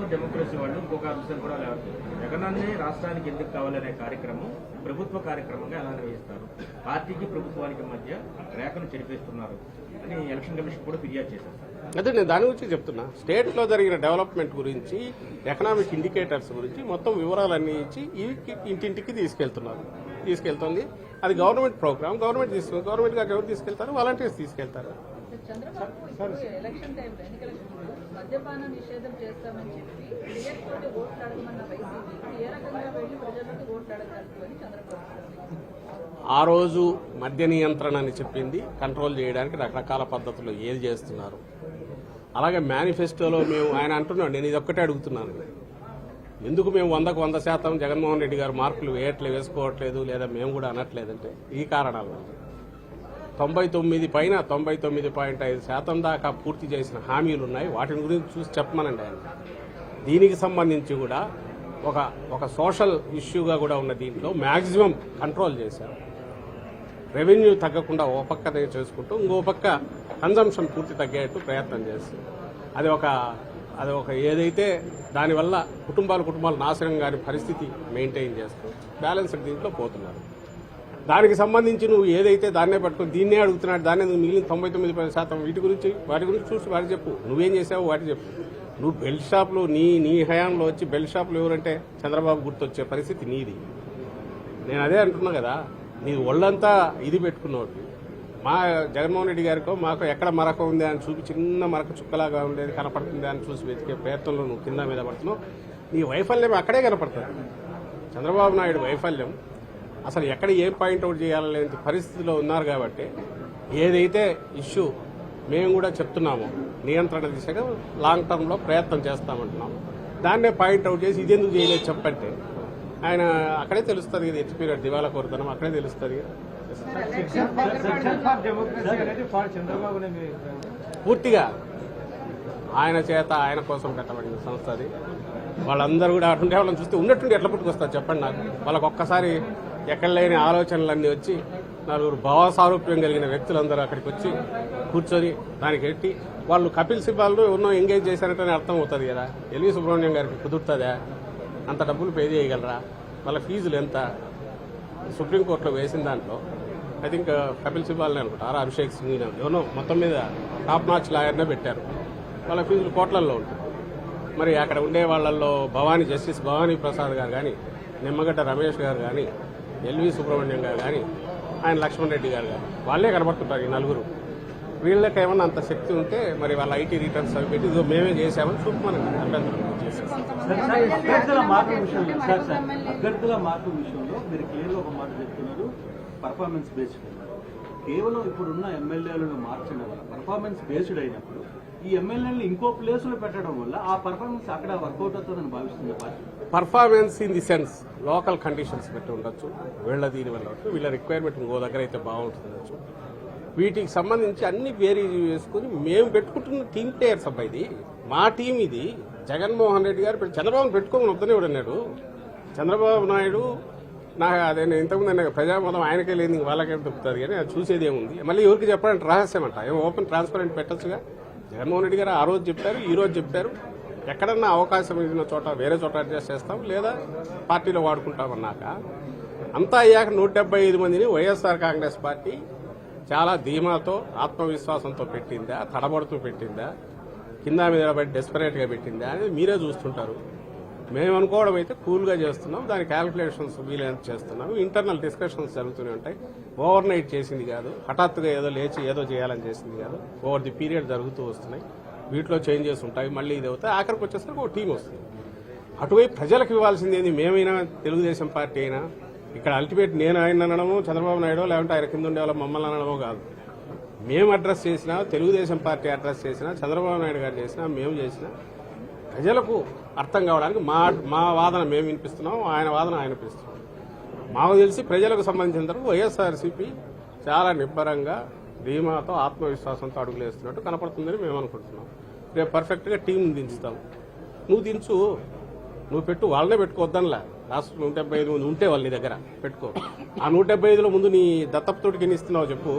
For democracy వాళ్ళు ఇంకొక అంశం కూడా జగనాన్ని రాష్ట్రానికి ఎందుకు కావాలనే కార్యక్రమం ప్రభుత్వ కార్యక్రమంగా ఎలా నిర్వహిస్తారు పార్టీకి ప్రభుత్వానికి మధ్య రేఖను చెరిపేస్తున్నారు అని ఎలక్షన్ కమిషన్ కూడా ఫిర్యాదు చేశారు. అదే నేను దాని గురించి చెప్తున్నా. స్టేట్లో జరిగిన డెవలప్మెంట్ గురించి ఎకనామిక్ ఇండికేటర్స్ గురించి మొత్తం వివరాలన్నీ ఇచ్చి ఇంటింటికి తీసుకెళ్తున్నారు. తీసుకెళ్తుంది. అది గవర్నమెంట్ ప్రోగ్రామ్ గవర్నమెంట్ తీసుకు గవర్నమెంట్ గారు ఎవరు తీసుకెళ్తారు? వాలంటీర్స్ తీసుకెళ్తారు. మద్యపాన నిషేధం చేస్తామని చెప్పి క్లియర్తోటి ఓట్లు అడగమన్న వైసీపీ ఏ రకంగా వెళ్ళి ప్రజలకు ఓట్లు అడగగలదు అని చంద్రబాబు ఆ రోజు మద్య నియంత్రణ అని చెప్పింది. కంట్రోల్ చేయడానికి రకరకాల పద్ధతులు ఏది చేస్తున్నారు. అలాగే మేనిఫెస్టోలో మేము ఆయన అంటున్నాడు నేను ఇది ఒక్కటే అడుగుతున్నాను. ఎందుకు మేము వందకు వంద శాతం జగన్మోహన్ రెడ్డి గారు మార్కులు వేయట్లేదు వేసుకోవట్లేదు లేదా మేము కూడా అనట్లేదంటే ఈ కారణాలు తొంభై తొమ్మిది పైన తొంభై తొమ్మిది పాయింట్ ఐదు శాతం దాకా పూర్తి చేసిన హామీలు ఉన్నాయి. వాటిని గురించి చూసి చెప్పమనండి ఆయన. దీనికి సంబంధించి కూడా ఒక ఒక సోషల్ ఇష్యూగా కూడా ఉన్న దీంట్లో మ్యాక్సిమం కంట్రోల్ చేశారు. రెవెన్యూ తగ్గకుండా ఓ పక్క చేసుకుంటూ ఇంకో పక్క కన్జంప్షన్ పూర్తి తగ్గేట్టు ప్రయత్నం చేస్తుంది అది ఒక అది ఒక ఏదైతే దానివల్ల కుటుంబాలు కుటుంబాలు నాశనం కాని పరిస్థితి మెయింటైన్ చేస్తూ బ్యాలెన్స్ దీంట్లో పోతున్నారు. దానికి సంబంధించి నువ్వు ఏదైతే దాన్నే పట్టుకుని దీన్నే అడుగుతున్నాడు దాన్ని నువ్వు మిగిలిన తొంభై తొమ్మిది పది శాతం వీటి గురించి వాటి గురించి చూసి వాటి చెప్పు. నువ్వేం చేసావు వాటి చెప్పు. నువ్వు బెల్ట్ షాప్లో నీ నీ హయాంలో వచ్చి బెల్ట్ షాపులు ఎవరంటే చంద్రబాబు గుర్తొచ్చే పరిస్థితి నీది. నేను అదే అంటున్నా కదా నీ ఒళ్ళంతా ఇది పెట్టుకున్నావు మా జగన్మోహన్ రెడ్డి గారికో మాకు ఎక్కడ మరక ఉంది అని చూపి చిన్న మరక చుక్కలాగా ఉండేది కనపడుతుంది అని చూసి వెతికే ప్రయత్నంలో నువ్వు కింద మీద పడుతున్నావు. నీ వైఫల్యం అక్కడే కనపడుతుంది. చంద్రబాబు నాయుడు వైఫల్యం అసలు ఎక్కడ ఏం పాయింట్అవుట్ చేయాలనే పరిస్థితిలో ఉన్నారు కాబట్టి ఏదైతే ఇష్యూ మేము కూడా చెప్తున్నాము నియంత్రణ దిశగా లాంగ్ టర్మ్లో ప్రయత్నం చేస్తామంటున్నాము. దాన్నే పాయింట్అవుట్ చేసి ఇదెందుకు చేయలేదు చెప్పంటే ఆయన అక్కడే తెలుస్తుంది కదా ఎత్తి పీరియడ్ దివాలా కోరుతున్నాం అక్కడే తెలుస్తుంది పూర్తిగా ఆయన చేత ఆయన కోసం పెట్టబడిన సంస్థ అది. వాళ్ళందరూ కూడా అటుండే వాళ్ళని చూస్తే ఉన్నట్టుండి ఎట్లా పుట్టుకొస్తారు చెప్పండి నాకు. వాళ్ళకి ఒక్కసారి ఎక్కడ లేని ఆలోచనలన్నీ వచ్చి నలుగురు భావసారూప్యం కలిగిన వ్యక్తులందరూ అక్కడికి వచ్చి కూర్చొని దానికి ఎట్టి వాళ్ళు కపిల్ సిబ్బాలు ఎన్నో ఎంగేజ్ చేశారంటే అర్థం అవుతుంది కదా. ఎల్వి సుబ్రహ్మణ్యం గారికి కుదురుతుందా? అంత డబ్బులు పే చేయగలరా? వాళ్ళ ఫీజులు ఎంత? సుప్రీంకోర్టులో వేసిన దాంట్లో ఐ థింక్ కపిల్ సిబాల్ని అనుకుంటారు అభిషేక్ సింగ్ ఎవరో మొత్తం మీద టాప్ నాచ్ లాయర్నే పెట్టారు. వాళ్ళ ఫీజులు కోట్లల్లో ఉంటాయి. మరి అక్కడ ఉండే వాళ్ళల్లో భవానీ జస్టిస్ భవానీ ప్రసాద్ గారు కానీ నిమ్మగడ్డ రమేష్ గారు కానీ ఎల్వి సుబ్రహ్మణ్యం గారు కానీ ఆయన లక్ష్మణ్ రెడ్డి గారు కానీ వాళ్ళే కనబడుతుంటారు ఈ నలుగురు. వీళ్ళకి ఏమన్నా అంత శక్తి ఉంటే మరి వాళ్ళ ఐటీ రిటర్న్స్ అవి పెట్టి ఇదిగో మేమే చేసామని చూపమని అభ్యంతరం చేసేసి అభ్యర్థుల మార్పు విషయంలో సార్ సార్ అభ్యర్థుల మార్పు విషయంలో మీరు క్లియర్ ఒక మాట చెప్తున్నారు పర్ఫార్మెన్స్ బేస్డ్ కేవలం ఇప్పుడున్న ఎమ్మెల్యేలను మార్చడం వల్ల పర్ఫార్మెన్స్ బేస్డ్ అయినప్పుడు ఈ ఎమ్మెల్యేలను ఇంకో ప్లేస్లో పెట్టడం వల్ల ఆ పర్ఫార్మెన్స్ అక్కడ వర్కౌట్ అవుతుందని భావిస్తుంది party? Performance in the sense local conditions పెట్టి ఉండొచ్చు వీళ్ళ దీని వల్ల వీళ్ళ రిక్వైర్మెంట్ ఇంకో దగ్గర అయితే బాగుంటుండొచ్చు వీటికి సంబంధించి అన్ని వేరీ వేసుకుని మేము పెట్టుకుంటున్న టీమ్ ప్లేయర్స్ అబ్బాయి ఇది మా టీం ఇది. జగన్మోహన్ రెడ్డి గారు పెట్టి- చంద్రబాబు పెట్టుకోమని వద్దనే ఉన్నాడు చంద్రబాబు నాయుడు నాకు అదే నేను ఇంతకుముందు నాకు ప్రజామతం ఆయనకే లేదు వాళ్ళకేం వాళ్ళకే దొరుకుతుంది కానీ అది చూసేది ఏముంది. మళ్ళీ ఎవరికి చెప్పాలంటే రహస్యం అంట ఏం ఓపెన్ ట్రాన్స్పరెంట్ పెట్టచ్చుగా. జగన్మోహన్ రెడ్డి గారు ఆ రోజు చెప్పారు ఈ రోజు చెప్పారు. ఎక్కడన్నా అవకాశం ఇచ్చిన చోట వేరే చోట అడ్జస్ట్ చేస్తాం లేదా పార్టీలో వాడుకుంటాం అన్నాక అంతా అయ్యాక నూట డెబ్బై ఐదు మందిని వైఎస్ఆర్ కాంగ్రెస్ పార్టీ చాలా ధీమాతో ఆత్మవిశ్వాసంతో పెట్టిందా తడబడుతూ పెట్టిందా కింద మీద పడి డెస్పరేట్గా పెట్టిందా అనేది మీరే చూస్తుంటారు. మేము అనుకోవడం అయితే కూల్గా చేస్తున్నాం. దాని క్యాలిక్యులేషన్స్ వీలైనంత చేస్తున్నాం. ఇంటర్నల్ డిస్కషన్స్ జరుగుతూనే ఉంటాయి. ఓవర్ నైట్ చేసింది కాదు. హఠాత్తుగా ఏదో లేచి ఏదో చేయాలని చేసింది కాదు. ఓవర్ ది పీరియడ్ జరుగుతూ వస్తున్నాయి. వీటిలో చేంజెస్ ఉంటాయి. మళ్ళీ ఇది అవుతాయి. ఆఖరికి వచ్చేసరికి ఒక టీం వస్తుంది. అటువైపు ప్రజలకు ఇవ్వాల్సింది ఏంది? మేమైనా తెలుగుదేశం పార్టీ అయినా ఇక్కడ అల్టిమేట్ నేను ఆయన అనడము చంద్రబాబు నాయుడు లేకుంటే ఆయన కింద ఉండే వాళ్ళ మమ్మల్ని అనడమో కాదు. మేము అడ్రస్ చేసినా తెలుగుదేశం పార్టీ అడ్రస్ చేసినా చంద్రబాబు నాయుడు గారు చేసినా మేము చేసినా ప్రజలకు అర్థం కావడానికి మా మా వాదన మేము వినిపిస్తున్నాం ఆయన వాదన ఆయన వినిపిస్తున్నాం. మాకు తెలిసి ప్రజలకు సంబంధించిన వరకు వైఎస్ఆర్సీపీ చాలా నిబ్బరంగా ధీమాతో ఆత్మవిశ్వాసంతో అడుగులు వేస్తున్నట్టు కనపడుతుందని మేము అనుకుంటున్నాం. రేపు పర్ఫెక్ట్గా టీం దించుతాం. నువ్వు దించు నువ్వు పెట్టు వాళ్ళనే పెట్టుకోవద్దనిలా లాస్ట్ నూట డెబ్బై ఐదు మంది ఉంటే వాళ్ళ నీ దగ్గర పెట్టుకో. ఆ నూట డెబ్బై ఐదులో ముందు నీ దత్తపుతోటికి ఎన్ని ఇస్తున్నావు చెప్పు.